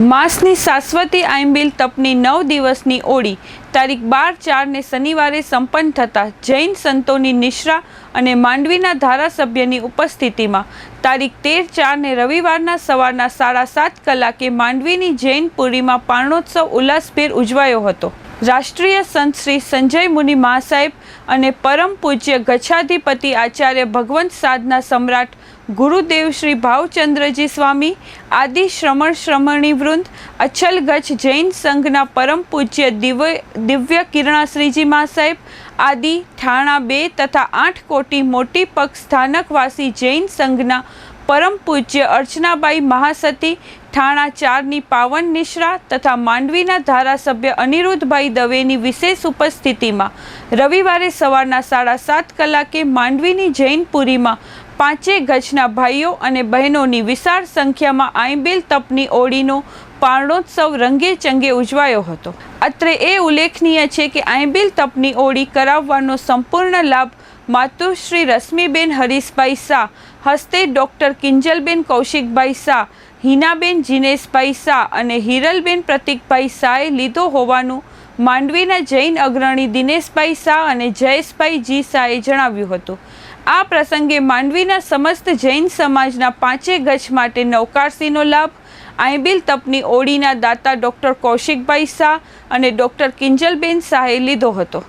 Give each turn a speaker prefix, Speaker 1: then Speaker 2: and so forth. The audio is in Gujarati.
Speaker 1: માસની શાશ્વતી આંબિલ તપની નવ દિવસની ઓળી, તારીખ બાર ચારને શનિવારે સંપન્ન થતાં જૈન સંતોની નિશ્રા અને માંડવીના ધારાસભ્યની ઉપસ્થિતિમાં, તારીખ તેર ચારને રવિવારના સવારના સાડા સાત કલાકે માંડવીની જૈન પુરીમાં પારણોત્સવ ઉલ્લાસભેર ઉજવાયો હતો. રાષ્ટ્રીય સંત શ્રી સંજય મુનિ મહાસાહેબ અને પરમ પૂજ્ય ગચ્છાધિપતિ આચાર્ય ભગવંત સાધના સમ્રાટ ગુરુદેવ શ્રી ભાવચંદ્રજી સ્વામી, આદિ શ્રમણ શ્રમણી વૃંદ અચ્છલ ગચ્છ જૈન સંઘના પરમ પૂજ્ય દિવ્ય દિવ્ય કિરણાશ્રીજી મહાસાહેબ, આદિ ઠાણા બે તથા આઠ કોટી મોટી પક્ષ સ્થાનકવાસી જૈન સંઘના પરમ પૂજ્ય અર્ચનાબાઈ મહાસતી ઠાણા ચારની પાવન નિશ્રા તથા માંડવીના ધારાસભ્ય અનિરુદ્ધભાઈ દવેની વિશેષ ઉપસ્થિતિમાં રવિવારે સવારના સાડા સાત કલાકે માંડવીની જૈનપુરીમાં પાંચે ગજના ભાઈઓ અને બહેનોની વિશાળ સંખ્યામાં આઈબેલ તપની ઓળીનો પારણોત્સવ રંગે ચંગે ઉજવાયો હતો. અત્રે એ ઉલ્લેખનીય છે કે આઈબેલ તપની ઓળી કરાવવાનો સંપૂર્ણ લાભ માતુશ્રી રશ્મિબેન હરીશભાઈ શાહ, હસ્તે ડૉક્ટર કિંજલબેન કૌશિકભાઈ શાહ, હિનાબેન જીનેશભાઈ શાહ અને હિરલબેન પ્રતિકભાઈ શાહે લીધો હોવાનું માંડવીના જૈન અગ્રણી દિનેશભાઈ શાહ અને જયેશભાઈ જી શાહે જણાવ્યું હતું. આ પ્રસંગે માંડવીના સમસ્ત જૈન સમાજના પાંચે ગજ માટે નવકારસીનો લાભ આઈબિલ તપની ઓળીના દાતા ડૉક્ટર કૌશિકભાઈ શાહ અને ડૉક્ટર કિંજલબેન શાહે લીધો હતો.